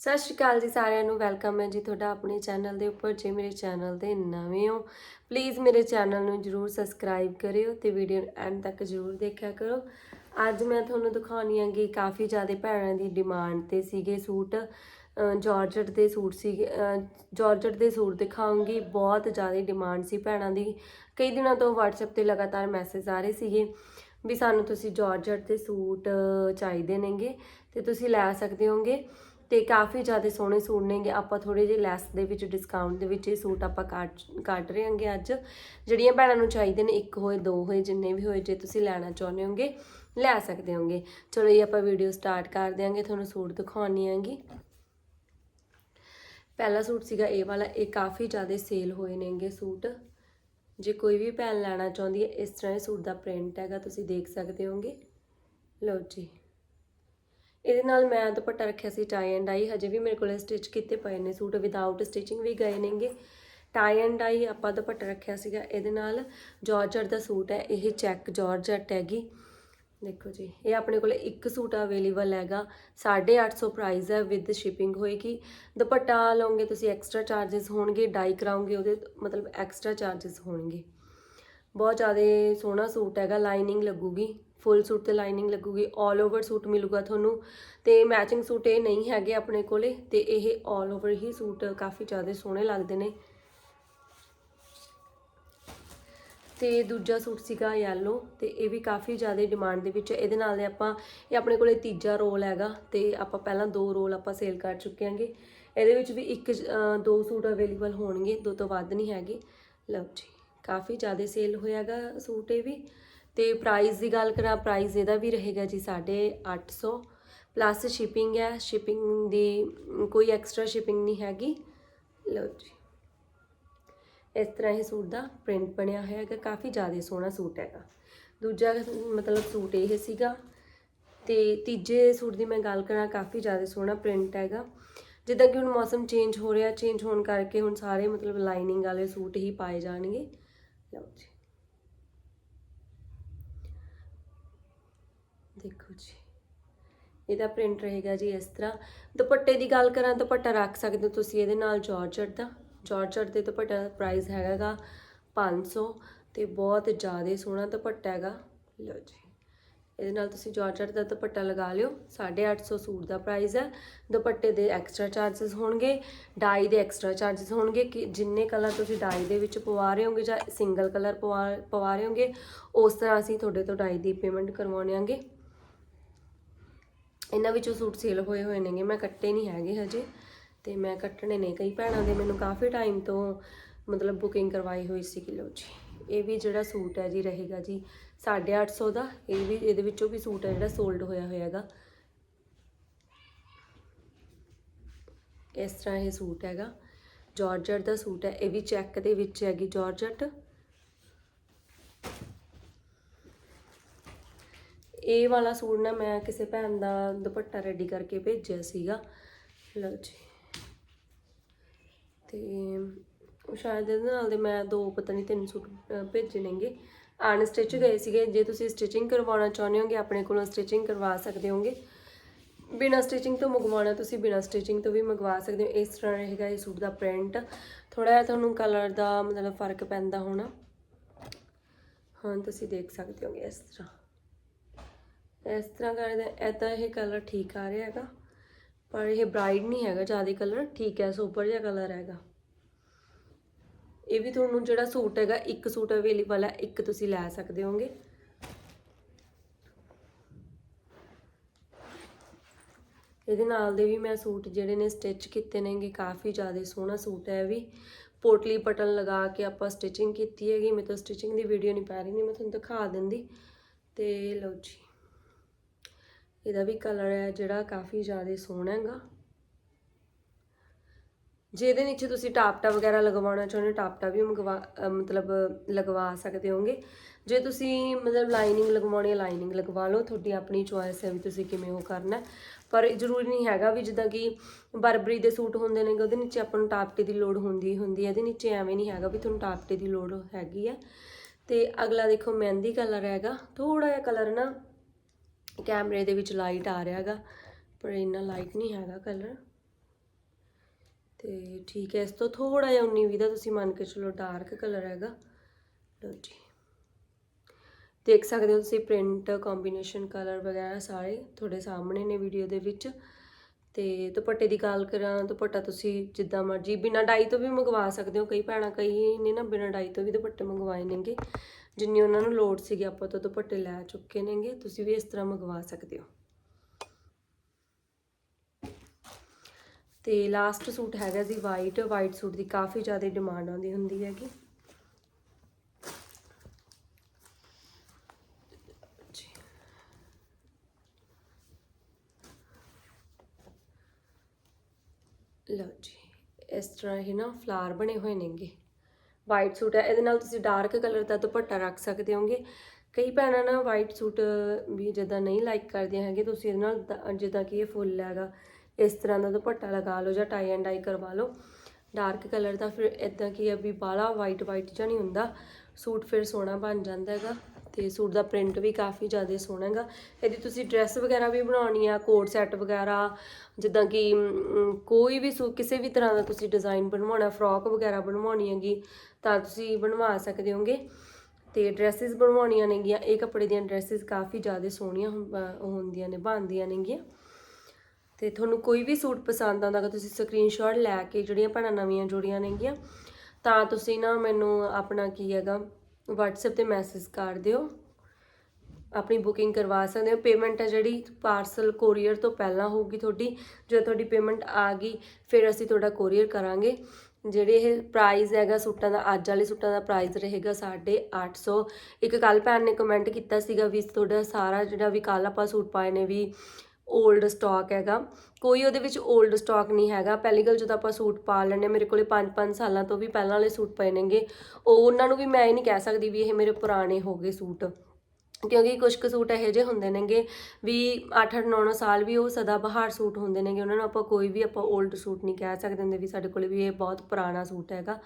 ਸਤਿ ਸ਼੍ਰੀ ਅਕਾਲ ਜੀ ਸਾਰਿਆਂ ਨੂੰ, ਵੈਲਕਮ ਹੈ ਜੀ ਤੁਹਾਡਾ ਆਪਣੇ ਚੈਨਲ ਦੇ ਉੱਪਰ, ਜੇ ਮੇਰੇ ਚੈਨਲ ਤੇ ਨਵੇਂ ਹੋ ਪਲੀਜ਼ ਮੇਰੇ ਚੈਨਲ ਨੂੰ ਜਰੂਰ ਸਬਸਕ੍ਰਾਈਬ ਕਰਿਓ ਤੇ ਵੀਡੀਓ ਐਂਡ ਤੱਕ ਜਰੂਰ ਦੇਖਿਆ ਕਰੋ। ਅੱਜ ਮੈਂ ਤੁਹਾਨੂੰ ਦਿਖਾਉਣੀ ਆਂਗੀ ਕਾਫੀ ਜ਼ਿਆਦਾ ਭੈਣਾਂ ਦੀ ਡਿਮਾਂਡ ਤੇ ਸੀਗੇ ਸੂਟ, ਅਹ ਜਾਰਜਟ ਦੇ ਸੂਟ ਸੀਗੇ, ਅਹ ਜਾਰਜਟ ਦੇ ਸੂਟ ਦਿਖਾਉਂਗੀ, ਬਹੁਤ ਜ਼ਿਆਦਾ ਡਿਮਾਂਡ ਸੀ ਭੈਣਾਂ ਦੀ। ਕਈ ਦਿਨਾਂ ਤੋਂ WhatsApp ਤੇ ਲਗਾਤਾਰ ਮੈਸੇਜ ਆ ਰਹੇ ਸੀਗੇ ਵੀ ਸਾਨੂੰ ਤੁਸੀਂ ਜਾਰਜਟ ਦੇ ਸੂਟ ਚਾਹੀਦੇ ਨੇਗੇ ਤੇ ਤੁਸੀਂ ਲੈ ਸਕਦੇ ਹੋਗੇ। ਤੇ ਕਾਫੀ ਜ਼ਿਆਦਾ ਸੋਹਣੇ ਸੂਟ ਨੇਗੇ। ਆਪਾਂ ਥੋੜੇ ਜਿਹੇ ਲੈਸ ਦੇ ਵਿੱਚ ਡਿਸਕਾਊਂਟ ਦੇ ਵਿੱਚ ਇਹ ਸੂਟ ਆਪਾਂ ਕੱਟ ਕੱਢ ਰਹੇ ਹਾਂਗੇ ਅੱਜ। ਜਿਹੜੀਆਂ ਭੈਣਾਂ ਨੂੰ ਚਾਹੀਦੇ ਨੇ, ਇੱਕ ਹੋਏ, ਦੋ ਹੋਏ, ਜਿੰਨੇ ਵੀ ਹੋਏ, ਜੇ ਤੁਸੀਂ ਲੈਣਾ ਚਾਹੁੰਦੇ ਹੋਗੇ, ਲੈ ਸਕਦੇ ਹੋਗੇ। ਚਲੋ ਇਹ ਆਪਾਂ ਵੀਡੀਓ ਸਟਾਰਟ ਕਰ ਦਿਆਂਗੇ। ਤੁਹਾਨੂੰ ਸੂਟ ਦਿਖਾਉਣੀ ਆਂਗੀ ਪਹਿਲਾ ਸੂਟ ਸੀਗਾ ਇਹ ਵਾਲਾ। ਇਹ ਕਾਫੀ ਜ਼ਿਆਦਾ ਸੇਲ ਹੋਏ ਨੇਗੇ ਸੂਟ। ਜੇ ਕੋਈ ਵੀ ਭੈਣ ਲੈਣਾ ਚਾਹੁੰਦੀ ਹੈ, ਇਸ ਤਰ੍ਹਾਂ ਇਹ ਸੂਟ ਦਾ ਪ੍ਰਿੰਟ ਹੈਗਾ, ਤੁਸੀਂ ਦੇਖ ਸਕਦੇ ਹੋਗੇ। ਲਓ ਜੀ। ਇਹਦੇ ਨਾਲ ਮੈਂ ਦੁਪੱਟਾ ਰੱਖਿਆ ਸੀ ਟਾਈ ਐਂਡ ਆਈ ਹਜੇ ਵੀ ਮੇਰੇ ਕੋਲ ਸਟਿਚ ਕੀਤੇ ਪਏ ਨੇ ਸੂਟ ਵਿਦਆਊਟ ਸਟਿਚਿੰਗ ਵੀ ਗਏ ਨੇਗੇ। ਟਾਈ ਐਂਡ ਆਈ ਆਪਾਂ ਦੁਪੱਟਾ ਰੱਖਿਆ ਸੀਗਾ, ਇਹਦੇ ਨਾਲ ਜਾਰਜਟ ਦਾ ਸੂਟ ਹੈ, ਇਹ ਚੈੱਕ ਜਾਰਜਟ ਹੈਗੀ ਦੇਖੋ ਜੀ, ਇਹ ਆਪਣੇ ਕੋਲ ਇੱਕ ਸੂਟ ਅਵੇਲੇਬਲ ਹੈਗਾ 850 ਪ੍ਰਾਈਸ ਹੈ ਵਿਦ ਸ਼ਿਪਿੰਗ ਹੋਏਗੀ। ਦੁਪੱਟਾ ਲਓਗੇ ਤੁਸੀਂ ਐਕਸਟਰਾ ਚਾਰजेस ਹੋਣਗੇ ਡਾਈ ਕਰਾਉਂਗੇ ਉਹਦੇ ਮਤਲਬ ਐਕਸਟਰਾ ਚਾਰजेस ਹੋਣਗੇ। ਬਹੁਤ ਜ਼ਿਆਦਾ ਸੋਹਣਾ ਸੂਟ ਹੈਗਾ ਲਾਈਨਿੰਗ ਲੱਗੂਗੀ ਫੁੱਲ ਸੂਟ ਤੇ ਲਾਈਨਿੰਗ ਲੱਗੂਗੀ 올 ਓਵਰ ਸੂਟ ਮਿਲੂਗਾ ਤੁਹਾਨੂੰ। ਤੇ ਮੈਚਿੰਗ ਸੂਟ ਇਹ ਨਹੀਂ ਹੈਗੇ ਆਪਣੇ ਕੋਲੇ, ਤੇ ਇਹ 올 ਓਵਰ ਹੀ ਸੂਟ ਕਾਫੀ ਜ਼ਿਆਦਾ ਸੋਹਣੇ ਲੱਗਦੇ ਨੇ। ਤੇ ਦੂਜਾ ਸੂਟ ਸੀਗਾ ਯੈਲੋ ਤੇ ਇਹ ਵੀ ਕਾਫੀ ਜ਼ਿਆਦਾ ਡਿਮਾਂਡ ਦੇ ਵਿੱਚ ਹੈ। ਇਹਦੇ ਨਾਲ ਦੇ ਆਪਾਂ, ਇਹ ਆਪਣੇ ਕੋਲੇ ਤੀਜਾ ਰੋਲ ਹੈਗਾ, ਤੇ ਆਪਾਂ ਪਹਿਲਾਂ ਦੋ ਰੋਲ ਆਪਾਂ ਸੇਲ ਕਰ ਚੁੱਕੇ ਹਾਂਗੇ। ਇਹਦੇ ਵਿੱਚ ਵੀ ਇੱਕ ਦੋ ਸੂਟ ਅਵੇਲੇਬਲ ਹੋਣਗੇ, ਦੋ ਤੋਂ ਵੱਧ ਨਹੀਂ ਹੈਗੇ। ਲਓ ਜੀ। ਕਾਫੀ ਜ਼ਿਆਦਾ ਸੇਲ ਹੋਇਆਗਾ ਸੂਟ ਇਹ ਵੀ। ਤੇ ਪ੍ਰਾਈਸ ਦੀ ਗੱਲ ਕਰਾਂ ਪ੍ਰਾਈਸ ਇਹਦਾ ਵੀ ਰਹੇਗਾ ਜੀ 850 ਪਲੱਸ ਸ਼ਿਪਿੰਗ ਹੈ ਸ਼ਿਪਿੰਗ ਦੀ ਕੋਈ ਐਕਸਟਰਾ ਸ਼ਿਪਿੰਗ ਨਹੀਂ ਹੈਗੀ। ਲਓ ਜੀ। ਇਸ ਤਰ੍ਹਾਂ ਇਹ ਸੂਟ ਦਾ ਪ੍ਰਿੰਟ ਬਣਿਆ ਹੋਇਆ ਹੈਗਾ ਕਾਫੀ ਜ਼ਿਆਦਾ ਸੋਹਣਾ ਸੂਟ ਹੈਗਾ। ਦੂਜਾ ਮਤਲਬ ਸੂਟ ਇਹ ਸੀਗਾ। ਤੇ ਤੀਜੇ ਸੂਟ ਦੀ ਮੈਂ ਗੱਲ ਕਰਾਂ, ਕਾਫੀ ਜ਼ਿਆਦਾ ਸੋਹਣਾ ਪ੍ਰਿੰਟ ਹੈਗਾ। ਜਿੱਦਾਂ ਕਿ ਹੁਣ ਮੌਸਮ ਚੇਂਜ ਹੋ ਰਿਹਾ ਚੇਂਜ ਹੋਣ ਕਰਕੇ ਹੁਣ ਸਾਰੇ ਮਤਲਬ ਲਾਈਨਿੰਗ ਵਾਲੇ ਸੂਟ ਹੀ ਪਾਏ ਜਾਣਗੇ। ਲਓ ਜੀ। ਦੇਖੋ ਜੀ, ਇਹਦਾ ਪ੍ਰਿੰਟ ਰਹੇਗਾ ਜੀ ਇਸ ਤਰ੍ਹਾਂ। ਦੁਪੱਟੇ ਦੀ ਗੱਲ ਕਰਾਂ, ਦੁਪੱਟਾ ਰੱਖ ਸਕਦੇ ਹੋ ਤੁਸੀਂ ਇਹਦੇ ਨਾਲ ਜਾਰਜਟ ਦਾ। ਜਾਰਜਟ ਦੇ ਦੁਪੱਟਾ ਦਾ ਪ੍ਰਾਈਸ ਹੈਗਾਗਾ 500 ਤੇ ਬਹੁਤ ਜ਼ਿਆਦਾ ਸੋਹਣਾ ਦੁਪੱਟਾ ਹੈਗਾ। ਲਓ ਜੀ। ਇਹਦੇ ਨਾਲ ਤੁਸੀਂ ਜਾਰਜਟ ਦਾ ਦੁਪੱਟਾ ਲਗਾ ਲਿਓ। 850 ਸੂਟ ਦਾ ਪ੍ਰਾਈਸ ਹੈ। ਦੁਪੱਟੇ ਦੇ ਐਕਸਟਰਾ ਚਾਰजेस ਹੋਣਗੇ। ਡਾਈ ਦੇ ਐਕਸਟਰਾ ਚਾਰजेस ਹੋਣਗੇ ਕਿ ਜਿੰਨੇ ਕਲਰ ਤੁਸੀਂ ਡਾਈ ਦੇ ਵਿੱਚ ਪਵਾ ਰਹੇ ਹੋਗੇ ਜਾਂ ਸਿੰਗਲ ਕਲਰ ਪਵਾ ਪਵਾ ਰਹੇ ਹੋਗੇ, ਉਸ ਤਰ੍ਹਾਂ ਅਸੀਂ ਤੁਹਾਡੇ ਤੋਂ ਡਾਈ ਦੀ ਪੇਮੈਂਟ ਕਰਵਾਉਣੇ ਕਰਵਾਉਣਾਂਗੇ ਇਹਨਾਂ ਵਿੱਚੋਂ ਸੂਟ ਸੇਲ ਹੋਏ ਹੋਏ ਨੇਗੇ। ਮੈਂ ਕੱਟੇ ਨਹੀਂ ਹੈਗੇ ਹਜੇ ਤੇ ਮੈਂ ਕੱਟਣੇ ਨੇ ਕਈ ਭੈਣਾਂ ਦੇ। ਮੈਨੂੰ ਕਾਫੀ ਟਾਈਮ ਤੋਂ ਮਤਲਬ ਬੁਕਿੰਗ ਕਰਵਾਈ ਹੋਈ ਸੀ ਕਿਲੋ ਜੀ। ਇਹ ਵੀ ਜਿਹੜਾ ਸੂਟ ਹੈ ਜੀ ਰਹੇਗਾ ਜੀ 850 ਦਾ, ਇਹ ਵੀ ਇਹਦੇ ਵਿੱਚੋਂ ਵੀ ਸੂਟ ਹੈ ਜਿਹੜਾ ਸੋਲਡ ਹੋਇਆ ਹੋਇਆ ਹੈਗਾ ਇਸ ਤਰ੍ਹਾਂ ਇਹ ਸੂਟ ਹੈਗਾ। ਜਾਰਜਟ ਦਾ ਸੂਟ ਹੈ, ਇਹ ਵੀ ਚੈੱਕ ਦੇ ਵਿੱਚ ਹੈਗੀ ਜਾਰਜਟ ਇਹ ਵਾਲਾ ਸੂਟ ਨਾ ਮੈਂ ਕਿਸੇ ਭੈਣ ਦਾ ਦੁਪੱਟਾ ਰੈਡੀ ਕਰਕੇ ਭੇਜਿਆ ਸੀਗਾ। ਲਓ ਜੀ। ਤੇ ਸ਼ਾਇਦ ਇਹਦੇ ਨਾਲ ਦੇ ਮੈਂ ਦੋ ਪਤਾ ਨਹੀਂ ਤਿੰਨ ਸੂਟ ਭੇਜੇ ਨੇਗੇ। ਅਨਸਟਿਚ ਗਏ ਸੀਗੇ। ਜੇ ਤੁਸੀਂ ਸਟਿਚਿੰਗ ਕਰਵਾਉਣਾ ਚਾਹੁੰਦੇ ਹੋਗੇ, ਆਪਣੇ ਕੋਲੋਂ ਸਟਿਚਿੰਗ ਕਰਵਾ ਸਕਦੇ ਹੋਗੇ। ਬਿਨਾ ਸਟਿਚਿੰਗ ਤੋਂ ਮੰਗਵਾਉਣਾ, ਤੁਸੀਂ ਬਿਨਾ ਸਟਿਚਿੰਗ ਤੋਂ ਵੀ ਮੰਗਵਾ ਸਕਦੇ ਹੋ। ਇਸ ਤਰ੍ਹਾਂ ਰਹੇਗਾ ਇਹ ਸੂਟ ਦਾ ਪ੍ਰਿੰਟ ਥੋੜਾ ਜਿਹਾ ਤੁਹਾਨੂੰ ਕਲਰ ਦਾ ਮਤਲਬ ਫ਼ਰਕ ਪੈਂਦਾ ਹੋਣਾ। ਹਾਂ, ਤੁਸੀਂ ਦੇਖ ਸਕਦੇ ਹੋਗੇ ਇਸ ਤਰ੍ਹਾਂ। ਇਸ ਤਰ੍ਹਾਂ ਕਰਦੇ ਐਦਾਂ ਇਹ ਕਲਰ ਠੀਕ ਆ ਰਿਹਾ ਹੈਗਾ। ਪਰ ਇਹ ਬ੍ਰਾਈਟ ਨਹੀਂ ਹੈਗਾ, ਜ਼ਿਆਦਾ ਕਲਰ ਠੀਕ ਹੈ ਸੁਪਰ ਜਿਹਾ ਕਲਰ ਹੈਗਾ। ਇਹ ਵੀ ਤੁਹਾਨੂੰ ਜਿਹੜਾ ਸੂਟ ਹੈਗਾ, ਇੱਕ ਸੂਟ ਅਵੇਲੇਬਲ ਹੈ ਇੱਕ ਤੁਸੀਂ ਲੈ ਸਕਦੇ ਹੋਗੇ ਇਹਦੇ ਨਾਲ ਦੇ ਵੀ ਮੈਂ ਸੂਟ ਜਿਹੜੇ ਨੇ ਸਟਿਚ ਕੀਤੇ ਨੇਗੇ, ਕਾਫੀ ਜ਼ਿਆਦਾ ਸੋਹਣਾ ਸੂਟ ਹੈ ਇਹ ਵੀ। ਪੋਟਲੀ ਬਟਨ ਲਗਾ ਕੇ ਆਪਾਂ ਸਟਿਚਿੰਗ ਕੀਤੀ ਹੈਗੀ, ਮੈਂ ਤਾਂ ਸਟਿਚਿੰਗ ਦੀ ਵੀਡੀਓ ਨਹੀਂ ਪਾ ਰਹੀ, ਨਹੀਂ ਮੈਂ ਤੁਹਾਨੂੰ ਦਿਖਾ ਦਿੰਦੀ। ਤੇ ਲਓ ਜੀ, ਇਹਦਾ ਵੀ ਕਲਰ ਹੈ ਜਿਹੜਾ ਕਾਫੀ ਜ਼ਿਆਦਾ ਸੋਹਣਾ ਹੈਗਾ। ਜੇ ਇਹਦੇ ਨੀਚੇ ਤੁਸੀਂ ਟਾਪਟਾ ਵਗੈਰਾ ਲਗਵਾਉਣਾ ਚਾਹੁੰਦੇ ਹੋ, ਟਾਪਟਾ ਵੀ ਮੰਗਵਾ ਮਤਲਬ ਲਗਵਾ ਸਕਦੇ ਹੋਗੇ। ਜੇ ਤੁਸੀਂ ਮਤਲਬ ਲਾਈਨਿੰਗ ਲਗਵਾਉਣੀ ਹੈ, ਲਾਈਨਿੰਗ ਲਗਵਾ ਲਓ। ਤੁਹਾਡੀ ਆਪਣੀ ਚੁਆਇਸ ਹੈ ਵੀ ਤੁਸੀਂ ਕਿਵੇਂ ਉਹ ਕਰਨਾ ਪਰ ਜ਼ਰੂਰੀ ਨਹੀਂ ਹੈਗਾ ਵੀ ਜਿੱਦਾਂ ਕਿ ਬਰਬਰੀ ਦੇ ਸੂਟ ਹੁੰਦੇ ਨੇ ਉਹਦੇ ਨੀਚੇ ਆਪਾਂ ਨੂੰ ਟਾਪਟੇ ਦੀ ਲੋੜ ਹੁੰਦੀ ਹੁੰਦੀ ਹੈ। ਇਹਦੇ ਨੀਚੇ ਐਵੇਂ ਨਹੀਂ ਹੈਗਾ ਵੀ ਤੁਹਾਨੂੰ ਟਾਪਟੇ ਦੀ ਲੋੜ ਹੈਗੀ ਹੈ। ਤੇ ਅਗਲਾ ਦੇਖੋ, ਮਹਿੰਦੀ ਕਲਰ ਹੈਗਾ। ਥੋੜਾ ਜਿਹਾ ਕਲਰ ਨਾ ਕੈਮਰੇ ਦੇ ਵਿੱਚ ਲਾਈਟ ਆ ਰਿਹਾ ਹੈਗਾ, ਪਰ ਇੰਨਾ ਲਾਈਟ ਨਹੀਂ ਹੈਗਾ ਕਲਰ। ਤੇ ਠੀਕ ਹੈ, ਇਸ ਤੋਂ ਥੋੜਾ ਜਿਹਾ 19 20 ਦਾ ਤੁਸੀਂ ਮੰਨ ਕੇ ਚਲੋ ਡਾਰਕ ਕਲਰ ਹੈਗਾ। ਲਓ ਜੀ। ਦੇਖ ਸਕਦੇ ਹੋ ਤੁਸੀਂ ਪ੍ਰਿੰਟ ਕੰਬੀਨੇਸ਼ਨ ਕਲਰ ਵਗੈਰਾ ਸਾਰੇ ਤੁਹਾਡੇ ਸਾਹਮਣੇ ਨੇ ਵੀਡੀਓ ਦੇ ਵਿੱਚ। ਤੇ ਦੁਪੱਟੇ ਦੀ ਗੱਲ ਕਰਾਂ, ਦੁਪੱਟਾ ਤੁਸੀਂ ਜਿੱਦਾਂ ਮਰਜ਼ੀ ਬਿਨਾਂ ਡਾਈ ਤੋਂ ਵੀ ਮੰਗਵਾ ਸਕਦੇ ਹੋ। ਕਈ ਭੈਣਾਂ ਕਈ ਨੇ ਨਾ ਬਿਨਾਂ ਡਾਈ ਤੋਂ ਵੀ ਦੁਪੱਟੇ ਮੰਗਵਾਏ ਨੇਗੇ। ਜਿੰਨੀ ਉਹਨਾਂ ਨੂੰ ਲੋੜ ਸੀਗੀ ਆਪਾਂ ਤੋਂ ਦੁਪੱਟੇ ਲੈ ਚੁੱਕੇ ਨੇਗੇ, ਤੁਸੀਂ ਵੀ ਇਸ ਤਰ੍ਹਾਂ ਮੰਗਵਾ ਸਕਦੇ ਹੋ। ਤੇ ਲਾਸਟ ਸੂਟ ਹੈਗਾ ਜੀ ਵਾਈਟ ਵਾਈਟ ਸੂਟ ਦੀ ਕਾਫੀ ਜ਼ਿਆਦਾ ਡਿਮਾਂਡ ਆਉਂਦੀ ਹੁੰਦੀ ਹੈਗੀ। ਲਓ ਜੀ, ਇਸ ਤਰ੍ਹਾਂ ਹੀ ਨਾ ਫਲਾਰ ਬਣੇ ਹੋਏ ਨੇਗੇ। ਵਾਈਟ ਸੂਟ ਹੈ, ਇਹਦੇ ਨਾਲ ਤੁਸੀਂ ਡਾਰਕ ਕਲਰ ਦਾ ਦੁਪੱਟਾ ਰੱਖ ਸਕਦੇ ਹੋਗੇ। ਕਈ ਭੈਣਾਂ ਨਾ ਵਾਈਟ ਸੂਟ ਵੀ ਜਿੱਦਾਂ ਨਹੀਂ ਲਾਈਕ ਕਰਦੀਆਂ ਹੈਗੇ ਤੁਸੀਂ ਇਹਦੇ ਨਾਲ ਜਿੱਦਾਂ ਕਿ ਇਹ ਫੁੱਲ ਹੈਗਾ। ਇਸ ਤਰ੍ਹਾਂ ਦਾ ਦੁਪੱਟਾ ਲਗਾ ਲਓ ਜਾਂ ਟਾਈ ਐਂਡ ਡਾਈ ਕਰਵਾ ਲਓ। ਡਾਰਕ ਕਲਰ ਦਾ ਫਿਰ ਇਦਾਂ ਕੀ ਹੈ ਵੀ ਬਾਲਾ ਵਾਈਟ ਵਾਈਟ ਜਿਹਾ ਨਹੀਂ ਹੁੰਦਾ। ਸੂਟ ਫਿਰ ਸੋਹਣਾ ਬਣ ਜਾਂਦਾ ਹੈਗਾ ਤੇ ਸੂਟ ਦਾ ਪ੍ਰਿੰਟ ਵੀ ਕਾਫੀ ਜ਼ਿਆਦਾ ਸੋਹਣਾ ਹੈਗਾ। ਇਹਦੀ ਤੁਸੀਂ ਡਰੈਸ ਵਗੈਰਾ ਵੀ ਬਣਾਉਣੀ ਆ ਕੋਟ ਸੈੱਟ ਵਗੈਰਾ, ਜਿੱਦਾਂ ਕਿ ਕੋਈ ਵੀ ਸੂ, ਕਿਸੇ ਵੀ ਤਰ੍ਹਾਂ ਦਾ ਤੁਸੀਂ ਡਿਜ਼ਾਈਨ ਬਣਵਾਉਣਾ ਫਰੋਕ ਵਗੈਰਾ ਬਣਵਾਉਣੀ ਹੈਗੀ ਤਾਂ ਤੁਸੀਂ ਬਣਵਾ ਸਕਦੇ ਹੋਗੇ। ਤੇ ਡਰੈਸਸ ਬਣਵਾਉਣੀਆਂ ਨੇਗੀਆਂ, ਇਹ ਕੱਪੜੇ ਦੀਆਂ ਡਰੈਸਸ ਕਾਫੀ ਜ਼ਿਆਦਾ ਸੋਹਣੀਆਂ ਹੁੰ- ਹੁੰਦੀਆਂ ਨੇ, ਬਣਦੀਆਂ ਨੇਗੀਆਂ। ਤੇ ਤੁਹਾਨੂੰ ਕੋਈ ਵੀ ਸੂਟ ਪਸੰਦ ਆਉਂਦਾ ਤਾਂ ਤੁਸੀਂ ਸਕਰੀਨਸ਼ਾਟ ਲੈ ਕੇ ਜਿਹੜੀਆਂ ਭੈਣਾਂ ਨਵੀਆਂ ਜੁੜੀਆਂ ਨੇਗੀਆਂ, ਤਾਂ ਤੁਸੀਂ ਨਾ ਮੈਨੂੰ ਆਪਣਾ ਕੀ ਹੈਗਾ, WhatsApp ਤੇ ਮੈਸੇਜ ਕਰ ਦਿਓ। ਆਪਣੀ ਬੁਕਿੰਗ ਕਰਵਾ ਸਕਦੇ ਹੋ। ਪੇਮੈਂਟ ਹੈ ਜਿਹੜੀ ਪਾਰਸਲ ਕੋਰੀਅਰ ਤੋਂ ਪਹਿਲਾਂ ਹੋਊਗੀ ਤੁਹਾਡੀ। ਜਦੋਂ ਤੁਹਾਡੀ ਪੇਮੈਂਟ ਆ ਗਈ, ਫਿਰ ਅਸੀਂ ਤੁਹਾਡਾ ਕੋਰੀਅਰ ਕਰਾਂਗੇ। ਜਿਹੜੇ ਇਹ ਪ੍ਰਾਈਸ ਹੈਗਾ ਸੂਟਾਂ ਦਾ, ਅੱਜ ਵਾਲੇ ਸੂਟਾਂ ਦਾ ਪ੍ਰਾਈਸ ਰਹੇਗਾ 850 ਇੱਕ ਕੱਲ ਭੈਣ ਨੇ ਕਮੈਂਟ ਕੀਤਾ ਸੀਗਾ ਵੀ ਤੁਹਾਡਾ ਸਾਰਾ ਜਿਹੜਾ ਵੀ ਕੱਲ ਆਪਾਂ ਸੂਟ ਪਾਏ ਨੇ ਵੀ ਓਲਡ ਸਟਾਕ ਹੈਗਾ। ਕੋਈ ਉਹਦੇ ਵਿੱਚ ਓਲਡ ਸਟਾਕ ਨਹੀਂ ਹੈਗਾ। ਪਹਿਲੀ ਗੱਲ ਜਦੋਂ ਆਪਾਂ ਸੂਟ ਪਾ ਲੈਣੇ ਮੇਰੇ ਕੋਲੇ 5-5 ਸਾਲਾਂ ਤੋਂ ਵੀ ਪਹਿਲਾਂ ਵਾਲੇ ਸੂਟ ਪਏ ਨੇਗੇ। ਉਹ ਉਹਨਾਂ ਨੂੰ ਵੀ ਮੈਂ ਇਹ ਨਹੀਂ ਕਹਿ ਸਕਦੀ ਵੀ ਇਹ ਮੇਰੇ ਪੁਰਾਣੇ ਹੋ ਗਏ ਸੂਟ। ਕਿਉਂਕਿ ਕੁਝ ਕੁ ਸੂਟ ਇਹੋ ਜਿਹੇ ਹੁੰਦੇ ਨੇਗੇ ਵੀ 8-8 9-9 ਸਾਲ ਵੀ ਉਹ ਸਦਾ ਬਹਾਰ ਸੂਟ ਹੁੰਦੇ ਨੇਗੇ। ਉਹਨਾਂ ਨੂੰ ਆਪਾਂ ਕੋਈ ਵੀ ਆਪਾਂ ਓਲਡ ਸੂਟ ਨਹੀਂ ਕਹਿ ਸਕਦੇ ਹੁੰਦੇ ਵੀ ਸਾਡੇ ਕੋਲੇ ਵੀ ਇਹ ਬਹੁਤ ਪੁਰਾਣਾ ਸੂਟ ਹੈਗਾ।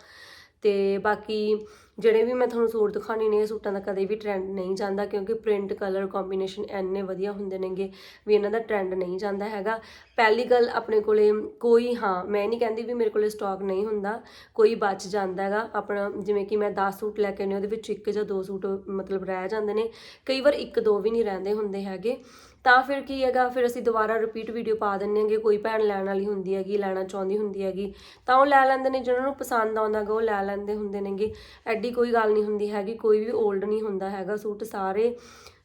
ਤੇ ਬਾਕੀ ਜਿਹੜੇ ਵੀ ਮੈਂ ਤੁਹਾਨੂੰ ਸੂਟ ਦਿਖਾਉਣੇ ਨੇ, ਇਹ ਸੂਟਾਂ ਦਾ ਕਦੇ ਵੀ ਟ੍ਰੈਂਡ ਨਹੀਂ ਜਾਂਦਾ ਕਿਉਂਕਿ ਪ੍ਰਿੰਟ ਕਲਰ ਕੰਬੀਨੇਸ਼ਨ ਇੰਨੇ ਵਧੀਆ ਹੁੰਦੇ ਨੇਗੇ ਵੀ ਇਹਨਾਂ ਦਾ ਟ੍ਰੈਂਡ ਨਹੀਂ ਜਾਂਦਾ ਹੈਗਾ। ਪਹਿਲੀ ਗੱਲ ਆਪਣੇ ਕੋਲੇ ਕੋਈ, ਹਾਂ, ਮੈਂ ਨਹੀਂ ਕਹਿੰਦੀ ਵੀ ਮੇਰੇ ਕੋਲੇ ਸਟਾਕ ਨਹੀਂ ਹੁੰਦਾ, ਕੋਈ ਬਚ ਜਾਂਦਾ ਹੈਗਾ। ਆਪਣਾ ਜਿਵੇਂ ਕਿ ਮੈਂ 10 ਸੂਟ ਲੈ ਕੇ ਆਉਂਦੀ ਉਹਦੇ ਵਿੱਚ ਇੱਕ ਜਾਂ ਦੋ ਸੂਟ ਮਤਲਬ ਰਹਿ ਜਾਂਦੇ ਨੇ। ਕਈ ਵਾਰ ਇੱਕ ਦੋ ਵੀ ਨਹੀਂ ਰਹਿੰਦੇ ਹੁੰਦੇ ਹੈਗੇ। ਤਾਂ ਫਿਰ ਕੀ ਹੈਗਾ, ਫਿਰ ਅਸੀਂ ਦੁਬਾਰਾ ਰਿਪੀਟ ਵੀਡੀਓ ਪਾ ਦਿੰਨੇ ਆਂਗੇ ਕੋਈ ਭੈਣ ਲੈਣ ਵਾਲੀ ਹੁੰਦੀ ਹੈਗੀ, ਲੈਣਾ ਚਾਹੁੰਦੀ ਹੁੰਦੀ ਹੈਗੀ। ਤਾਂ ਉਹ ਲੈ ਲੈਂਦੇ ਨੇ, ਜਿਹਨਾਂ ਨੂੰ ਪਸੰਦ ਆਉਂਦਾ ਗਾ ਉਹ ਲੈ ਲੈਂਦੇ ਹੁੰਦੇ ਨੇਗੇ। ਐਡੀ ਕੋਈ ਗੱਲ ਨਹੀਂ ਹੁੰਦੀ ਹੈਗੀ, ਕੋਈ ਵੀ 올ਡ ਨਹੀਂ ਹੁੰਦਾ ਹੈਗਾ ਸੂਟ, ਸਾਰੇ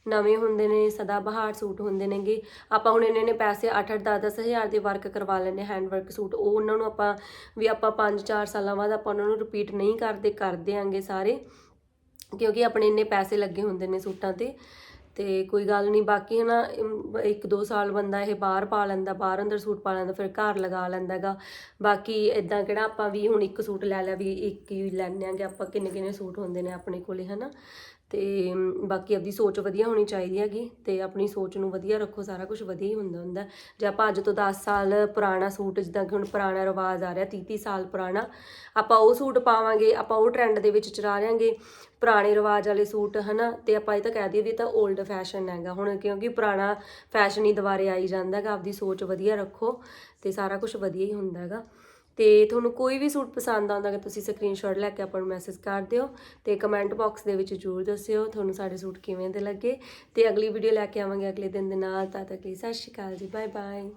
ਨਵੇਂ ਹੁੰਦੇ ਨੇ ਸਦਾ ਬਹਾਰ ਸੂਟ ਹੁੰਦੇ ਨੇਗੇ। ਆਪਾਂ ਹੁਣ ਇੰਨੇ ਨੇ ਪੈਸੇ 8-8 10-10 ਹਜ਼ਾਰ ਦੇ ਵਰਕ ਕਰਵਾ ਲੈਂਦੇ ਹੈਂਡ ਵਰਕ ਸੂਟ। ਉਹ ਉਹਨਾਂ ਨੂੰ ਆਪਾਂ ਵੀ ਆਪਾਂ 5-4 ਸਾਲਾਂ ਬਾਅਦ ਆਪਾਂ ਉਹਨਾਂ ਨੂੰ ਰਿਪੀਟ ਨਹੀਂ ਕਰਦੇ ਕਰ ਦਿਆਂਗੇ ਸਾਰੇ। ਕਿਉਂਕਿ ਆਪਣੇ ਇੰਨੇ ਪੈਸੇ ਲੱਗੇ ਹੁੰਦੇ ਨੇ ਸੂਟਾਂ ਤੇ। ਤੇ ਕੋਈ ਗੱਲ ਨਹੀਂ ਬਾਕੀ ਹਨਾ ਅਮ, ਇੱਕ ਦੋ ਸਾਲ ਬੰਦਾ ਇਹ ਬਾਹਰ ਪਾ ਲੈਂਦਾ ਬਾਹਰ ਅੰਦਰ ਸੂਟ ਪਾ ਲੈਂਦਾ ਫਿਰ ਘਰ ਲਗਾ ਲੈਂਦਾਗਾ ਬਾਕੀ ਇਦਾਂ ਕਿਹੜਾ ਆਪਾਂ ਵੀ ਹੁਣ ਇੱਕ ਸੂਟ ਲੈ ਲਿਆ ਵੀ ਇੱਕ ਹੀ ਲੈਣੇ ਆਂਗੇ ਆਪਾਂ ਕਿੰਨੇ ਕਿੰਨੇ ਸੂਟ ਹੁੰਦੇ ਨੇ ਆਪਣੇ ਕੋਲੇ ਹਨਾ। ਤੇ ਬਾਕੀ ਆਪਦੀ ਸੋਚ ਵਧੀਆ ਹੋਣੀ ਚਾਹੀਦੀ ਹੈਗੀ ਤੇ ਆਪਣੀ ਸੋਚ ਨੂੰ ਵਧੀਆ ਰੱਖੋ, ਸਾਰਾ ਕੁਝ ਵਧੀਆ ਹੀ ਹੁੰਦਾ ਹੁੰਦਾ। ਜੇ ਆਪਾਂ ਅੱਜ ਤੋਂ 10 ਸਾਲ ਪੁਰਾਣਾ ਸੂਟ, ਜਿੱਦਾਂ ਕਿ ਹੁਣ ਪੁਰਾਣਾ ਰਿਵਾਜ ਆ ਰਿਹਾ 30 30 ਸਾਲ ਪੁਰਾਣਾ, ਆਪਾਂ ਉਹ ਸੂਟ ਪਾਵਾਂਗੇ, ਆਪਾਂ ਉਹ ਟ੍ਰੈਂਡ ਦੇ ਵਿੱਚ ਚਲਾ ਰਿਆਂਗੇ ਪੁਰਾਣੇ ਰਿਵਾਜ ਵਾਲੇ ਸੂਟ, ਹਨਾ? ਤੇ ਆਪਾਂ ਇਹ ਤਾਂ ਕਹਿ ਦਈਏ ਵੀ ਇਹ ਤਾਂ 올ਡ ਫੈਸ਼ਨ ਹੈਗਾ। ਹੁਣ ਕਿਉਂਕਿ ਪੁਰਾਣਾ ਫੈਸ਼ਨ ਹੀ ਦੁਬਾਰੇ ਆਈ ਜਾਂਦਾ ਹੈਗਾ, ਆਪਦੀ ਸੋਚ ਵਧੀਆ ਰੱਖੋ ਤੇ ਸਾਰਾ ਕੁਝ ਵਧੀਆ ਹੀ ਹੁੰਦਾ ਹੈਗਾ। ਤੇ ਤੁਹਾਨੂੰ ਕੋਈ ਵੀ ਸੂਟ ਪਸੰਦ ਆਉਂਦਾ ਹੈ ਤੁਸੀਂ ਸਕਰੀਨਸ਼ਾਟ ਲੈ ਕੇ ਆਪਾਂ ਨੂੰ ਮੈਸੇਜ ਕਰ ਦਿਓ ਤੇ ਕਮੈਂਟ ਬਾਕਸ ਦੇ ਵਿੱਚ ਜ਼ਰੂਰ ਦੱਸਿਓ ਤੁਹਾਨੂੰ ਸਾਡੇ ਸੂਟ ਕਿਵੇਂ ਦੇ ਲੱਗੇ। ਤੇ ਅਗਲੀ ਵੀਡੀਓ ਲੈ ਕੇ ਆਵਾਂਗੇ ਅਗਲੇ ਦਿਨ ਦੇ ਨਾਲ, ਤਦ ਤੱਕ ਲਈ ਸਤਿ ਸ਼੍ਰੀ ਅਕਾਲ ਜੀ ਬਾਏ ਬਾਏ